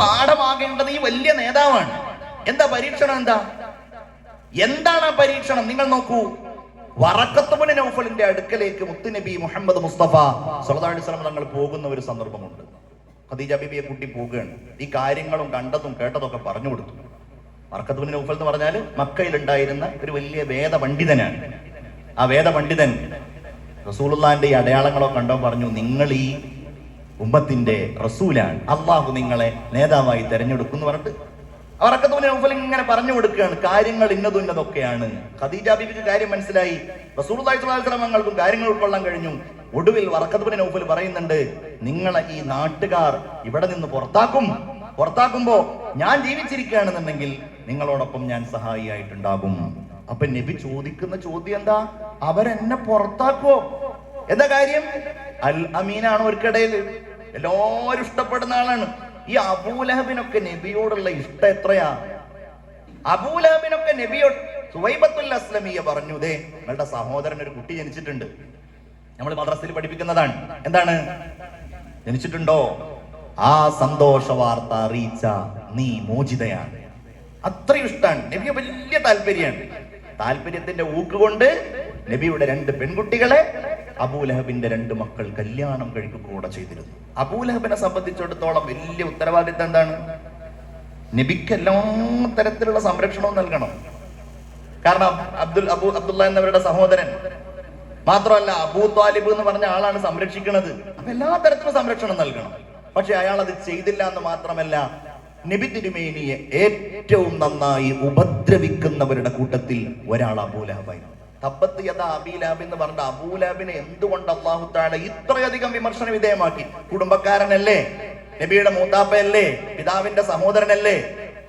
പാഠമാകേണ്ടത് ഈ വലിയ നേതാവാണ്. എന്താ പരീക്ഷണം എന്താ? എന്താണ് ആ പരീക്ഷണം? നിങ്ങൾ നോക്കൂ. വറക്കത്തുബിന് നൗഫലിന്റെ അടുക്കലേക്ക് മുത്തുനബി മുഹമ്മദ് മുസ്തഫ അലൈഹി വസല്ലം തങ്ങൾ പോകുന്ന ഒരു സന്ദർഭമുണ്ട്. ഖദീജ ബിബിയെ കുട്ടി പോകുകയാണ് ഈ കാര്യങ്ങളും കണ്ടതും കേട്ടതും ഒക്കെ പറഞ്ഞു കൊടുത്തു. വറക്കത്തുബിന് നൗഫൽ എന്ന് പറഞ്ഞാൽ മക്കയിൽ ഉണ്ടായിരുന്ന ഒരു വലിയ വേദ പണ്ഡിതനാണ് ആ വേദ പണ്ഡിതൻ റസൂലുള്ളാന്റെ ഈ അടയാളങ്ങളൊക്കെ കണ്ടോ പറഞ്ഞു നിങ്ങൾ ഈ ഉമ്മത്തിന്റെ റസൂലാണ്. അള്ളാഹു നിങ്ങളെ നേതാവായി തെരഞ്ഞെടുക്കും എന്ന് പറഞ്ഞിട്ട് അവരൊക്കെ നൗഫൽ ഇങ്ങനെ പറഞ്ഞു കൊടുക്കുകയാണ്. കാര്യങ്ങൾ ഇന്നതും ഇന്നതൊക്കെയാണ്. ഖദീജ ബീബിക്ക് കാര്യം മനസ്സിലായി. റസൂലുള്ളാഹി ശ്രമങ്ങൾക്കും കാര്യങ്ങൾ ഉൾക്കൊള്ളാൻ കഴിഞ്ഞു. ഒടുവിൽ വറക്കത്തുബിന് നൗഫൽ പറയുന്നുണ്ട് നിങ്ങളെ ഈ നാട്ടുകാർ ഇവിടെ നിന്ന് പുറത്താക്കും. പുറത്താക്കുമ്പോ ഞാൻ ജീവിച്ചിരിക്കുകയാണെന്നുണ്ടെങ്കിൽ നിങ്ങളോടൊപ്പം ഞാൻ സഹായിയായിട്ടുണ്ടാകും. അപ്പൊ നബി ചോദിക്കുന്ന ചോദ്യം എന്താ? അവരെന്നെ പുറത്താക്കുവോ? എന്താ കാര്യം? അൽ അമീനാണ് അവർക്കിടയിൽ എല്ലാവരും ഇഷ്ടപ്പെടുന്ന ആളാണ്. ഈ അബൂലഹബിനൊക്കെ നബിയോടുള്ള ഇഷ്ടം എത്രയാ? അബൂലഹബിനൊക്കെ നബിയോട് സുവൈബത്തുൽ അസ്ലമിയ പറഞ്ഞു ദേ നിങ്ങളുടെ സഹോദരൻ ഒരു കുട്ടി ജനിച്ചിട്ടുണ്ട്. നമ്മൾ മദ്രസയിൽ പഠിപ്പിക്കുന്നതാണ്. എന്താണ്? ജനിച്ചിട്ടുണ്ടോ? ആ സന്തോഷ വാർത്ത അറിയിച്ച നീ മോചിതയാണ്. അത്രയും ഇഷ്ടമാണ്. നബിയെ വലിയ താല്പര്യമാണ്. താല്പര്യത്തിന്റെ ഊക്കുകൊണ്ട് നബിയുടെ രണ്ട് പെൺകുട്ടികളെ അബൂലഹബിന്റെ രണ്ട് മക്കൾ കല്യാണം കഴിക്കുക ചെയ്തിരുന്നു. അബൂലഹബിനെ സംബന്ധിച്ചിടത്തോളം വലിയ ഉത്തരവാദിത്തം എന്താണ്? നബിക്ക് എല്ലാ തരത്തിലുള്ള സംരക്ഷണവും നൽകണം. കാരണം അബ്ദുൽ അബു അബ്ദുള്ള എന്നവരുടെ സഹോദരൻ മാത്രമല്ല അബൂ താലിബ് എന്ന് പറഞ്ഞ ആളാണ് സംരക്ഷിക്കുന്നത്. എല്ലാ തരത്തിലും സംരക്ഷണം നൽകണം. പക്ഷെ അയാൾ അത് ചെയ്തില്ല എന്ന് മാത്രമല്ല നബി തിരുമേനിയെ ഏറ്റവും നന്നായി ഉപദ്രവിക്കുന്നവരുടെ കൂട്ടത്തിൽ ഒരാൾ അബൂലാബായിരുന്നു തപ്പത്ത് യഥ അബീലാബ് എന്ന് പറഞ്ഞ അബൂലാബിനെ എന്തുകൊണ്ട് അള്ളാഹു താഴ ഇത്രയധികം വിമർശന വിധേയമാക്കി? കുടുംബക്കാരനല്ലേ? നബിയുടെ മൂത്താപ്പയല്ലേ? പിതാവിന്റെ സഹോദരനല്ലേ?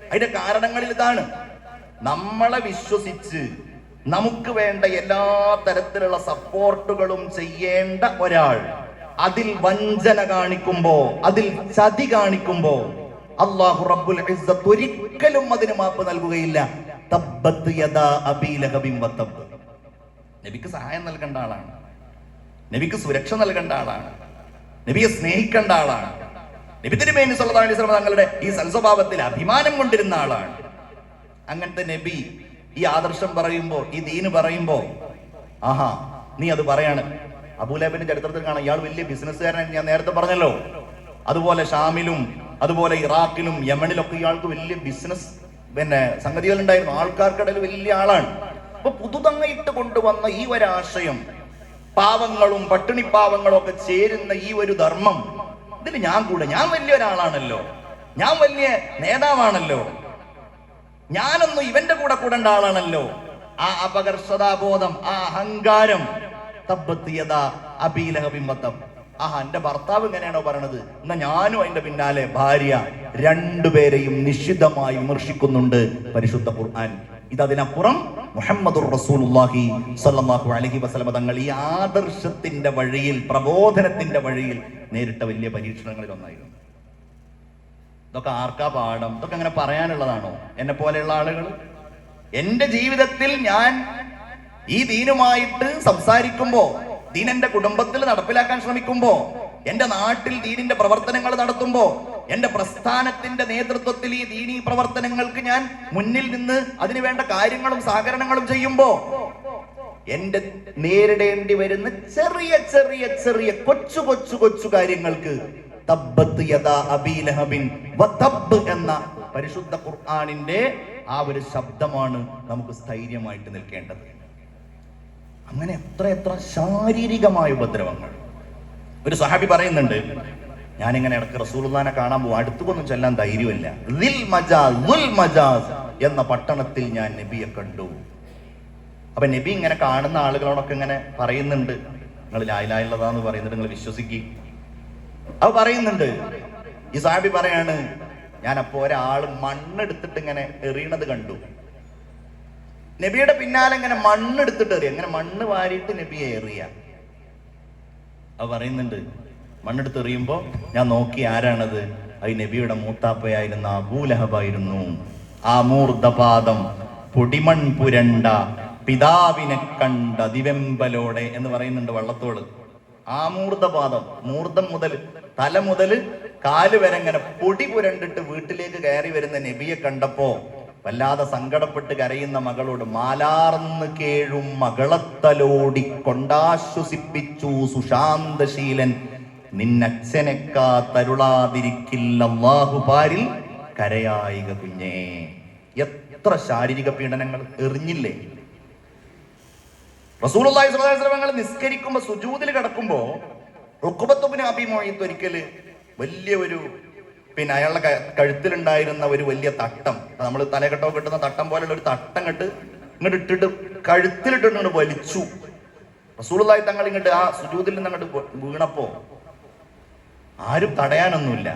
അതിന്റെ കാരണങ്ങളിൽ ഇതാണ്. നമ്മളെ വിശ്വസിച്ച് നമുക്ക് വേണ്ട എല്ലാ തരത്തിലുള്ള സപ്പോർട്ടുകളും ചെയ്യേണ്ട ഒരാൾ അതിൽ വഞ്ചന കാണിക്കുമ്പോ അതിൽ ചതി കാണിക്കുമ്പോ അള്ളാഹു റബ്ബുൽ ഒരിക്കലും അതിന് മാപ്പ് നൽകുകയില്ല. തബ്ബത്ത് യഥാ അബീലഹബിം വത്തബ്ബ് നബിക്ക് സഹായം നൽകേണ്ട ആളാണ്. നബിക്ക് സുരക്ഷ നൽകേണ്ട ആളാണ്. നബിയെ സ്നേഹിക്കേണ്ട ആളാണ്. നബി തിരുമേനി സല്ലല്ലാഹു അലൈഹി വസല്ലം തങ്ങളുടെ ഈ സൽസ്വഭാവത്തിൽ അഭിമാനം കൊണ്ടിരുന്ന ആളാണ്. അങ്ങനത്തെ നബി ഈ ആദർശം പറയുമ്പോ ഈ ദീന് പറയുമ്പോ ആഹാ നീ അത് പറയാണ്. അബൂലാബിന്റെ ചരിത്രത്തിൽ കാണാം ഇയാൾ വലിയ ബിസിനസ്സുകാരൻ ഞാൻ നേരത്തെ പറഞ്ഞല്ലോ. അതുപോലെ ഷാമിലും അതുപോലെ ഇറാഖിലും യമനിലൊക്കെ ഇയാൾക്ക് വലിയ ബിസിനസ് പിന്നെ സംഗതികൾ ഉണ്ടായിരുന്നു ആൾക്കാർക്കിടയിൽ വലിയ ആളാണ്. അപ്പൊ പുതുതങ്ങയിട്ട് കൊണ്ടുവന്ന ഈ ഒരാശയം പാവങ്ങളും പട്ടിണി പാവങ്ങളും ഒക്കെ ചേരുന്ന ഈ ഒരു ധർമ്മം ഇതിൽ ഞാൻ കൂടെ ഞാൻ വലിയ ഒരാളാണല്ലോ ഞാൻ വലിയ നേതാവാണല്ലോ ഞാനൊന്നും ഇവന്റെ കൂടെ കൂടേണ്ട ആളാണല്ലോ. ആ അപകർഷതാബോധം ആ അഹങ്കാരം തബ്ബത്ത് ആഹ് അബീലഹബിൻ വതബ്. ആഹാ എന്റെ ഭർത്താവ് ഇങ്ങനെയാണോ പറയണത്? എന്നാ ഞാനും അതിന്റെ പിന്നാലെ ഭാര്യ രണ്ടുപേരെയും നിശ്ചിതമായി വിമർശിക്കുന്നുണ്ട് പരിശുദ്ധ ഖുർആൻ. ഇതതിനപ്പുറം മുഹമ്മദുർ റസൂലുള്ളാഹി സ്വല്ലല്ലാഹു അലൈഹി വസല്ലം തങ്ങൾ ഈ ആദർശത്തിന്റെ വഴിയിൽ പ്രബോധനത്തിന്റെ വഴിയിൽ നേരിട്ട വലിയ പരീക്ഷണങ്ങളിൽ ഒന്നായിരുന്നു. ഇതൊക്കെ ആർക്കാ പാഠം? ഇതൊക്കെ അങ്ങനെ പറയാനുള്ളതാണോ? എന്നെ പോലെയുള്ള ആളുകൾ? എന്റെ ജീവിതത്തിൽ ഞാൻ ഈ ദീനുമായിട്ട് സംസാരിക്കുമ്പോ ദീൻ എന്റെ കുടുംബത്തിൽ നടപ്പിലാക്കാൻ ശ്രമിക്കുമ്പോ എന്റെ നാട്ടിൽ ദീനിന്റെ പ്രവർത്തനങ്ങൾ നടത്തുമ്പോ എന്റെ പ്രസ്ഥാനത്തിന്റെ നേതൃത്വത്തിൽ ഈ ദീനി പ്രവർത്തനങ്ങൾക്ക് ഞാൻ മുന്നിൽ നിന്ന് അതിനു വേണ്ട കാര്യങ്ങളും സഹകരണങ്ങളും ചെയ്യുമ്പോ എന്റെ നേരിടേണ്ടി വരുന്ന ചെറിയ ചെറിയ ചെറിയ കൊച്ചു കൊച്ചു കൊച്ചു കാര്യങ്ങൾക്ക് എന്ന പരിശുദ്ധ ഖുർആനിന്റെ ആ ഒരു ശബ്ദമാണ് നമുക്ക് സ്ഥൈര്യമായിട്ട് നിൽക്കേണ്ടത്. അങ്ങനെ എത്ര എത്ര ശാരീരികമായ ഉപദ്രവങ്ങൾ. ഒരു സഹാബി പറയുന്നുണ്ട് ഞാൻ ഇങ്ങനെ ഇടയ്ക്ക് റസൂലുള്ളാനെ കാണാൻ പോകും അടുത്തുകൊന്നും ചെല്ലാൻ ധൈര്യമില്ല. മജാസ് എന്ന പട്ടണത്തിൽ ഞാൻ നബിയെ കണ്ടു. അപ്പൊ നബി ഇങ്ങനെ കാണുന്ന ആളുകളോടൊക്കെ ഇങ്ങനെ പറയുന്നുണ്ട്. നിങ്ങൾ ലായിലായുള്ളതാന്ന് പറയുന്നുണ്ട് നിങ്ങൾ വിശ്വസിക്കും. അത് പറയുന്നുണ്ട് ഈ സാബി പറയാണ് ഞാൻ അപ്പോ ഒരാൾ മണ്ണെടുത്തിട്ട് ഇങ്ങനെ എറിയണത് കണ്ടു. നബിയുടെ പിന്നാലെ ഇങ്ങനെ മണ്ണെടുത്തിട്ട് എറിയ. ഇങ്ങനെ മണ്ണ് വാരിയിട്ട് നബിയെ എറിയ. അത് പറയുന്നുണ്ട്. മണ്ണെടുത്ത് എറിയുമ്പോ ഞാൻ നോക്കി ആരാണത്? അത് നബിയുടെ മൂത്താപ്പയായിരുന്ന അബൂലഹബായിരുന്നു ആ മൂർദ്ധപാദം പൊടിമൺ പുരണ്ട പിതാവിനെ കണ്ട ദിവെമ്പലോടെ എന്ന് പറയുന്നുണ്ട് വള്ളത്തോൾ. ആ മൂർദ്ധപാദം മൂർദ്ധം മുതൽ തല മുതൽ കാൽ വരെ ഇങ്ങനെ പൊടി പുരണ്ടിട്ട് വീട്ടിലേക്ക് കയറി വരുന്ന നബിയെ കണ്ടപ്പോ വല്ലാതെ സങ്കടപ്പെട്ട് കരയുന്ന മകളോട് മാലാർന്ന് കേഴും മകളത്തലോടി കൊണ്ടാശ്വസിപ്പിച്ചു സുശാന്തശീലൻ. നിന്നച്ഛനെക്കാ തരുളാതിരിക്കില്ല അള്ളാഹു പാരിൽ കരയായിക കുഞ്ഞേ. എത്ര ശാരീരിക പീഡനങ്ങൾ എറിഞ്ഞില്ലേ? റസൂലുള്ളാഹി സ്വല്ലല്ലാഹി അലൈഹി വസല്ലം നിസ്കരിക്കുമ്പോൾ സുജൂദിൽ കിടക്കുമ്പോൾ വലിയ ഒരു പിന്നെ അയാളുടെ കഴുത്തിലുണ്ടായിരുന്ന ഒരു വലിയ തട്ടം. നമ്മൾ തലകെട്ടോ കിട്ടുന്ന തട്ടം പോലെയുള്ള ഒരു തട്ടം കെട്ട് ഇങ്ങോട്ട് ഇട്ടിട്ട് കഴുത്തിലിട്ടിട്ട് ഇങ്ങോട്ട് വലിച്ചു. റസൂളായി തങ്ങൾ ഇങ്ങോട്ട് ആ സുജൂതിൽ നിന്ന് അങ്ങോട്ട് വീണപ്പോ ആരും തടയാനൊന്നുമില്ല.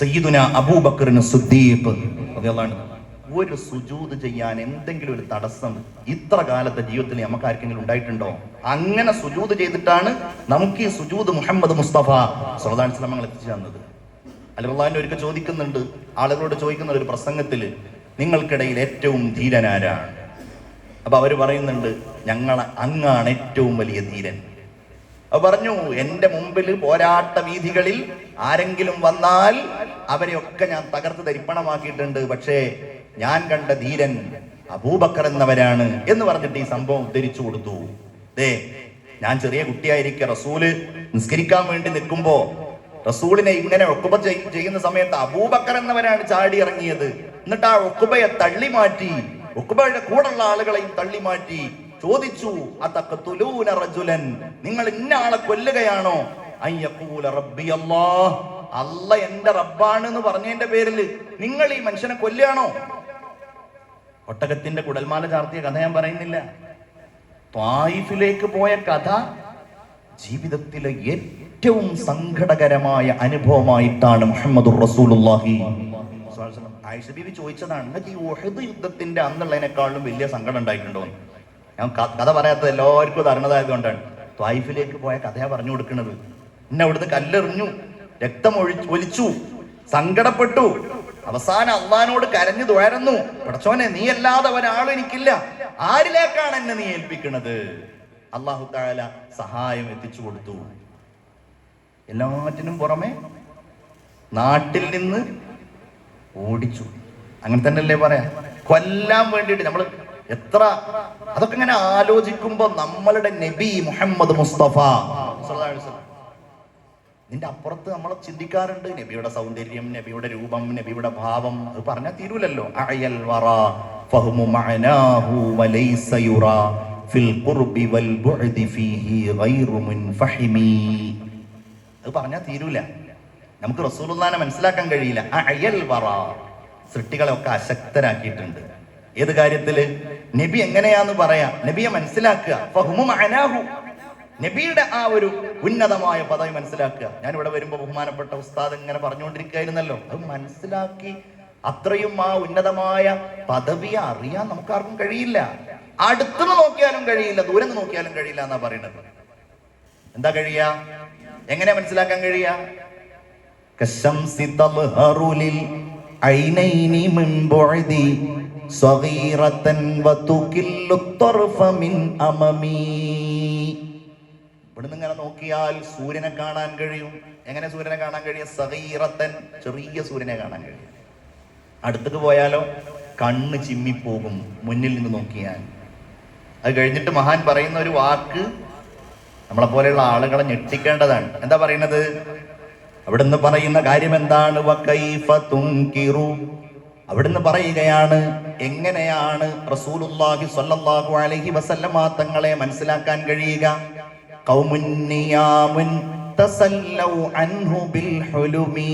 സയ്യിദുന അബൂബക്കറിന് സുദ്ദീപ് ഒരു സുജൂത് ചെയ്യാൻ എന്തെങ്കിലും ഒരു തടസ്സം ഇത്ര കാലത്തെ ജീവിതത്തിൽ നമുക്ക് ആർക്കെങ്കിലും ഉണ്ടായിട്ടുണ്ടോ? അങ്ങനെ സുജൂത് ചെയ്തിട്ടാണ് നമുക്ക് ഈ സുജൂദ് മുഹമ്മദ് മുസ്തഫ സുലതാൻ വസല്ലം എത്തിച്ചു തന്നത്. അല്ലാഹുവിന്റെ ഒരിക്കൽ ചോദിക്കുന്നുണ്ട് ആളുകളോട് ചോദിക്കുന്ന ഒരു പ്രസംഗത്തിൽ നിങ്ങൾക്കിടയിൽ ഏറ്റവും ധീരനാരാണ്. അപ്പൊ അവർ പറയുന്നുണ്ട് ഞങ്ങൾ അങ്ങാണ് ഏറ്റവും വലിയ ധീരൻ. അപ്പൊ പറഞ്ഞു എന്റെ മുമ്പിൽ പോരാട്ട വീഥികളിൽ ആരെങ്കിലും വന്നാൽ അവരെയൊക്കെ ഞാൻ തകർത്ത് തരിപ്പണമാക്കിയിട്ടുണ്ട് പക്ഷേ ഞാൻ കണ്ട ധീരൻ അബൂബക്കർ എന്നവരാണ് എന്ന് പറഞ്ഞിട്ട് ഈ സംഭവം ഉദ്ധരിച്ചു കൊടുത്തു. ദേ ഞാൻ ചെറിയ കുട്ടിയായിരിക്കെ റസൂൽ നിസ്കരിക്കാൻ വേണ്ടി നിൽക്കുമ്പോ റസൂലിനെ ഇങ്ങനെ ഒക്കുബ ചെയ്യുന്ന സമയത്ത് അബൂബക്കർ എന്നവരാണ് ചാടി ഇറങ്ങിയത്. എന്നിട്ട് ആ ഒക്കുബയെ തള്ളി മാറ്റി ഒക്കുബയുടെ കൂടെയുള്ള ആളുകളെയും തള്ളി മാറ്റി ചോദിച്ചു അതഖ്തുലൂന റജുലൻ നിങ്ങൾ ഇന്ന ആളെ കൊല്ലുകയാണോ? അയ്യഖൂല റബ്ബി അല്ലാ അല്ല എന്റെ റബ്ബാണ് എന്ന് പറഞ്ഞതിന്റെ പേരിൽ നിങ്ങൾ ഈ മനുഷ്യനെ കൊല്ലുകയാണോ? ഒട്ടകത്തിന്റെ കുടൽമാല ചാർത്തിയ കഥ ഞാൻ പറയുന്നില്ല. ത്വായിഫിലേക്ക് പോയ കഥ ജീവിതത്തിലെ ഏറ്റവും സങ്കടകരമായ അനുഭവമായിട്ടാണ് മുഹമ്മദ് റസൂലുള്ളാഹി. ആയിഷ ചോദിച്ചതാണ് യുദ്ധത്തിന്റെ അന്നുള്ളതിനേക്കാളും വലിയ സങ്കടം ഉണ്ടായിട്ടുണ്ടോ? എന്ന്?" ഞാൻ കഥ പറയാത്തത് എല്ലാവർക്കും അറിഞ്ഞതായത് കൊണ്ടാണ് ത്വായിഫിലേക്ക് പോയ കഥയാ പറഞ്ഞു കൊടുക്കുന്നത്. എന്നെ അവിടുന്ന് കല്ലെറിഞ്ഞു രക്തം ഒഴി ഒലിച്ചു സങ്കടപ്പെട്ടു. അവസാനം അള്ളഹാനോട് കരഞ്ഞു തുഴരുന്നു. പടച്ചോനെ നീ അല്ലാതെ ഒരാളും എനിക്കില്ല. ആരിലേക്കാണ് എന്നെ നീ ഏൽപ്പിക്കുന്നത് അള്ളാഹു താല സഹായം എത്തിച്ചു കൊടുത്തു. എല്ലാറ്റിനും പുറമെ നാട്ടിൽ നിന്ന് ഓടിച്ചു. അങ്ങനെ തന്നെ അല്ലേ പറയാ? കൊല്ലാൻ വേണ്ടിയിട്ട് നമ്മൾ എത്ര അതൊക്കെ ഇങ്ങനെ ആലോചിക്കുമ്പോ നമ്മളുടെ നബി മുഹമ്മദ് മുസ്തഫ. നിന്റെ അപ്പുറത്ത് നമ്മൾ ചിന്തിക്കാറുണ്ട് നബിയുടെ സൗന്ദര്യം നബിയുടെ രൂപം നബിയുടെ ഭാവം. അത് പറഞ്ഞാൽ തീരൂലല്ലോ. അയൽ വറ. മഅനാഹു വലൈസ യുറാ ഫിൽ ഖുർബി വൽ ബുഅദി ഫീഹി ഗൈറു മുൻഫഹിമി അത് പറഞ്ഞാൽ തീരൂല. നമുക്ക് റസൂലുള്ളാനെ മനസ്സിലാക്കാൻ കഴിയില്ല. അയൽ വറ. സൃഷ്ടികളെ ഒക്കെ അശക്തരാക്കിയിട്ടുണ്ട്. ഏത് കാര്യത്തിൽ? നബി എങ്ങനെയാന്ന് പറയാ. നബിയെ മനസ്സിലാക്കുക. നബിയുടെ ആ ഒരു ഉന്നതമായ പദവി മനസ്സിലാക്കുക. ഞാൻ ഇവിടെ വരുമ്പോൾ ബഹുമാനപ്പെട്ട ഉസ്താദ് ഇങ്ങനെ പറഞ്ഞുകൊണ്ടിരിക്കുകയായിരുന്നല്ലോ. അത് മനസ്സിലാക്കി അത്രയും ആ ഉന്നതമായ പദവിയെ അറിയാൻ നമുക്കാർക്കും കഴിയില്ല. അടുത്തുനിന്ന് നോക്കിയാലും കഴിയില്ല ദൂരം നോക്കിയാലും കഴിയില്ല എന്നാ പറയുന്നത് എന്താ കഴിയ എങ്ങനെ മനസ്സിലാക്കാൻ കഴിയ നിന്ന് ഇങ്ങനെ നോക്കിയാൽ സൂര്യനെ കാണാൻ കഴിയും. എങ്ങനെ സൂര്യനെ കാണാൻ കഴിയും? സഹീറത്തൻ ചെറിയ സൂര്യനെ കാണാൻ കഴിയും. അടുത്തേക്ക് പോയാലോ? കണ്ണ് ചിമ്മിപ്പോകും മുന്നിൽ നിന്ന് നോക്കിയാൽ അത് കഴിഞ്ഞിട്ട് മഹാൻ പറയുന്ന ഒരു വാക്ക് നമ്മളെ പോലെയുള്ള ആളുകളെ ഞെട്ടിക്കേണ്ടതാണ്. എന്താ പറയുന്നത്? അവിടുന്ന് പറയുന്ന കാര്യം എന്താണ് അവിടുന്ന് പറയുകയാണ് എങ്ങനെയാണ് റസൂലുള്ളാഹി സ്വല്ലല്ലാഹു അലൈഹി വസല്ലമ തങ്ങളെ മനസ്സിലാക്കാൻ കഴിയുക? കൗമുന്നിയാമുൻ തസല്ലൗ അൻഹു ബിൽ ഹുലുമി.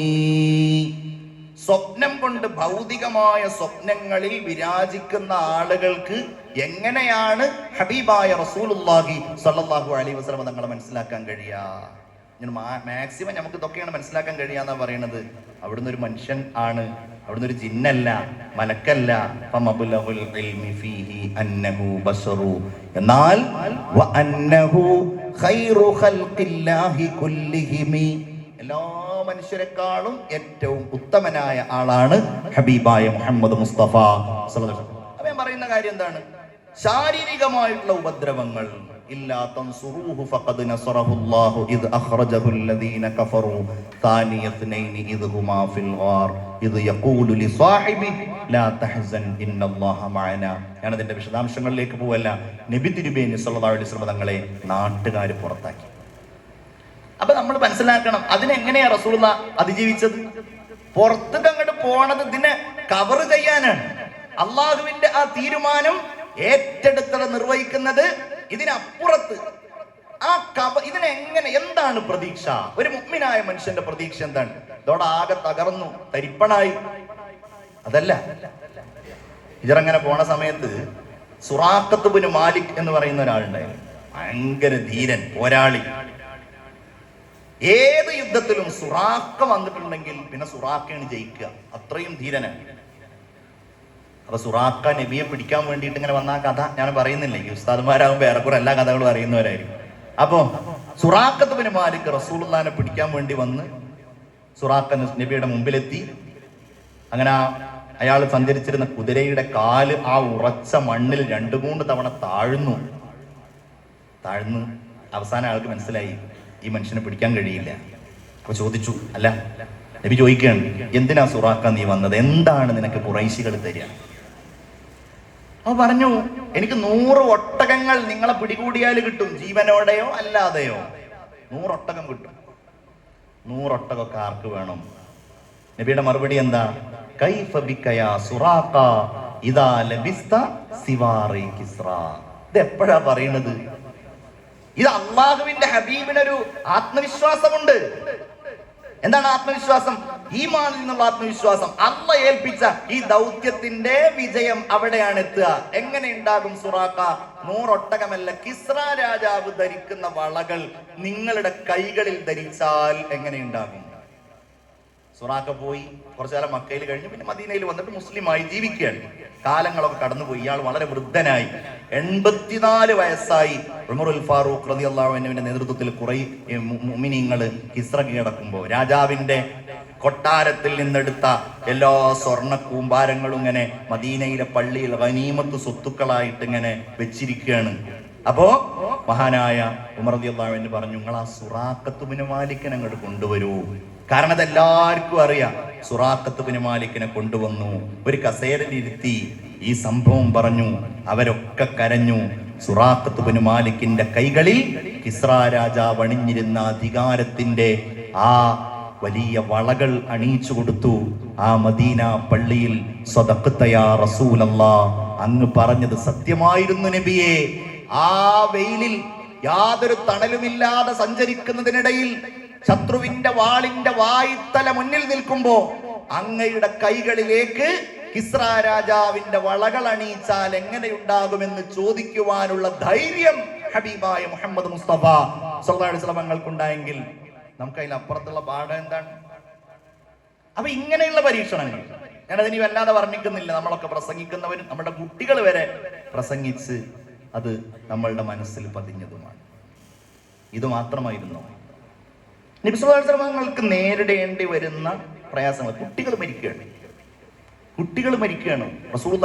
സ്വപ്നം കൊണ്ട് ഭൗതികമായ സ്വപ്നങ്ങളിൽ വിരാജിക്കുന്ന ആളുകൾക്ക് എങ്ങനെയാണ് ഹബീബായ റസൂലുള്ളാഹി സല്ലാഹു അലൈ വസ്ലമ തങ്ങളെ മനസ്സിലാക്കാൻ കഴിയുക? മാക്സിമം നമുക്ക് ഇതൊക്കെയാണ് മനസ്സിലാക്കാൻ കഴിയാന്നാ പറയുന്നത് അവിടുന്ന് ഒരു മനുഷ്യൻ ആണ്. അവിടുന്ന് ഒരു ജിന്നല്ല മലക്കല്ല. എന്നാൽ എല്ലാ മനുഷ്യരെക്കാളും ഏറ്റവും ഉത്തമനായ ആളാണ് ഹബീബായ മുഹമ്മദ് മുസ്തഫ അപ്പൊ ഞാൻ പറയുന്ന കാര്യം എന്താണ്? ശാരീരികമായിട്ടുള്ള ഉപദ്രവങ്ങൾ ഞാനതിന്റെ വിശദാംശങ്ങളിലേക്ക് പോവല്ല. നബി തിരുബേനി സല്ലാ അലൈഹി തങ്ങളെ നാട്ടുകാർ പുറത്താക്കി. നമ്മൾ മനസ്സിലാക്കണം അതിനെങ്ങനെയാ റസൂള്ള അതിജീവിച്ചത്? പുറത്തേക്ക് അങ്ങോട്ട് പോണത് ഇതിനെ കവർ ചെയ്യാനാണ്. അള്ളാഹുവിന്റെ ആ തീരുമാനം ഏറ്റെടുത്തത് നിർവഹിക്കുന്നത് ഇതിനപ്പുറത്ത്. ആ കവ ഇതിനെങ്ങനെ എന്താണ് പ്രതീക്ഷ? ഒരു മുഗ്മിനായ മനുഷ്യന്റെ പ്രതീക്ഷ എന്താണ്? ഇതോടെ ആകെ തകർന്നു തരിപ്പണായി. അതല്ല. ഇതിറങ്ങനെ പോണ സമയത്ത് സുറാക്കത്തുബിന് മാലിക് എന്ന് പറയുന്ന ഒരാളുണ്ടായിരുന്നു. ഭയങ്കര ധീരൻ പോരാളി. ഏത് യുദ്ധത്തിലും സുറാക്ക വന്നിട്ടുണ്ടെങ്കിൽ പിന്നെ സുറാക്കയാണ് ജയിക്കുക. അത്രയും ധീരനാണ് അപ്പൊ സുറാക്ക നബിയെ പിടിക്കാൻ വേണ്ടിയിട്ട് ഇങ്ങനെ വന്ന ആ കഥ. ഞാൻ പറയുന്നില്ല ഈ ഉസ്താദ്മാരാകുമ്പോ ഏറെക്കുറെ എല്ലാ കഥകളും അറിയുന്നവരായിരിക്കും. അപ്പോ സുറാക്കത്ത് പിന്നെ മാലിക് റസൂലുള്ളാനെ പിടിക്കാൻ വേണ്ടി വന്ന് സുറാക്ക നബിയുടെ മുമ്പിലെത്തി. അങ്ങനെ അയാൾ സഞ്ചരിച്ചിരുന്ന കുതിരയുടെ കാൽ ആ ഉറച്ച മണ്ണിൽ രണ്ടു മൂന്ന് തവണ താഴ്ന്നു. താഴ്ന്നു അവസാനം അയാൾക്ക് മനസ്സിലായി. ഈ മനുഷ്യനെ പിടിക്കാൻ കഴിയില്ല. അപ്പോൾ ചോദിച്ചു അല്ല നബി ചോദിക്കുകയാണ് എന്തിനാ സുറാക്ക നീ വന്നത്? എന്താണ് നിനക്ക് കുറൈശികൾ തരിക? അപ്പൊ പറഞ്ഞു എനിക്ക് നൂറ് ഒട്ടകങ്ങൾ നിങ്ങളെ പിടികൂടിയാൽ കിട്ടും ജീവനോടെയോ അല്ലാതെയോ? നൂറൊട്ടകം കിട്ടും. നൂറൊട്ടകമൊക്കെ ആർക്ക് വേണം? നബിയുടെ മറുപടി എന്താ? കൈഫ ഇതാ ലബിസ്ത സിവാറി കിസ്റ. ഇത് എപ്പോഴാ പറയുന്നത് ഇത് അള്ളാഹുവിന്റെ ഹബീബിനൊരു ആത്മവിശ്വാസമുണ്ട്. എന്താണ് ആത്മവിശ്വാസം? ഈ മാനിൽ നിന്നുള്ള ആത്മവിശ്വാസം. അല്ല ഏൽപ്പിച്ച ഈ ദൗത്യത്തിന്റെ വിജയം അവിടെയാണ് എത്തുക. എങ്ങനെ ഉണ്ടാകും സുറാക്ക നൂറൊട്ടകമല്ല കിസ്ര രാജാവ് ധരിക്കുന്ന വളകൾ നിങ്ങളുടെ കൈകളിൽ ധരിച്ചാൽ എങ്ങനെ ഉണ്ടാകും? സുറാക്ക പോയി കുറച്ചു കാലം മക്കയിൽ കഴിഞ്ഞു പിന്നെ മദീനയിൽ വന്നിട്ട് മുസ്ലിമായി ജീവിക്കുകയാണ്. കാലങ്ങളൊക്കെ കടന്നുപോയി. ഇയാൾ വളരെ വൃദ്ധനായി. എൺപത്തിനാല് വയസ്സായി ഉമറുൽ ഫാറൂഖ് റതി അള്ളാഹുവിന്റെ നേതൃത്വത്തിൽ കുറെ മുമിനിങ്ങൾ കിസ്ര കീഴടക്കുമ്പോൾ. രാജാവിന്റെ കൊട്ടാരത്തിൽ നിന്നെടുത്ത എല്ലാ സ്വർണ കൂമ്പാരങ്ങളും ഇങ്ങനെ മദീനയിലെ പള്ളിയിൽ ഗനീമത്ത് സ്വത്തുക്കളായിട്ട് ഇങ്ങനെ വെച്ചിരിക്കുകയാണ്. അപ്പോ മഹാനായ ഉമർ റതി അള്ളാഹുവിന് പറഞ്ഞു നിങ്ങൾ ആ സുറാക്കത്തുബിന് മാലിക്കൻ അങ്ങോട്ട് കൊണ്ടുവരൂ. കാരണം അതെല്ലാവർക്കും അറിയാം. സുറാഖത്ത് ബിൻ മാലിക്കിനെ കൊണ്ടുവന്നു. ഒരു കസേരയിലിരുത്തി ഈ സംഭവം പറഞ്ഞു. അവരൊക്കെ കരഞ്ഞു. സുറാഖത്ത് ബിൻ മാലിക്കിന്റെ കൈകളിൽ കിസ്ര രാജാവ് അണിഞ്ഞിരുന്ന അധികാരത്തിന്റെ ആ വലിയ വളകൾ അണിയിച്ചു കൊടുത്തു. ആ മദീന പള്ളിയിൽ അങ്ങ് പറഞ്ഞത് സത്യമായിരുന്നു നബിയെ. ആ വെയിലിൽ യാതൊരു തണലുമില്ലാതെ സഞ്ചരിക്കുന്നതിനിടയിൽ ശത്രുവിന്റെ വാളിന്റെ വായിത്തല മുന്നിൽ നിൽക്കുമ്പോ അങ്ങയുടെ കൈകളിലേക്ക് കിസ്ര രാജാവിന്റെ വളകൾ അണിയിച്ചാൽ എങ്ങനെയുണ്ടാകുമെന്ന് ചോദിക്കുവാനുള്ള ധൈര്യം ഹബീബായ മുഹമ്മദ് മുസ്തഫ സ്വലാസ്ലമങ്ങൾക്കുണ്ടായെങ്കിൽ നമുക്ക് അതിൽ അപ്പുറത്തുള്ള പാഠം എന്താണ്? അപ്പൊ ഇങ്ങനെയുള്ള പരീക്ഷണങ്ങൾ. ഞാനതിനി വല്ലാതെ വർണിക്കുന്നില്ല. നമ്മളൊക്കെ പ്രസംഗിക്കുന്നവരും നമ്മുടെ കുട്ടികൾ വരെ പ്രസംഗിച്ച് അത് നമ്മളുടെ മനസ്സിൽ പതിഞ്ഞതുമാണ്. ഇത് മാത്രമായിരുന്നു. നിബ്സുവാസങ്ങൾക്ക് നേരിടേണ്ടി വരുന്ന പ്രയാസങ്ങൾ. കുട്ടികൾ മരിക്കുകയാണ്. കുട്ടികൾ മരിക്കുകയാണ്. റസൂൽ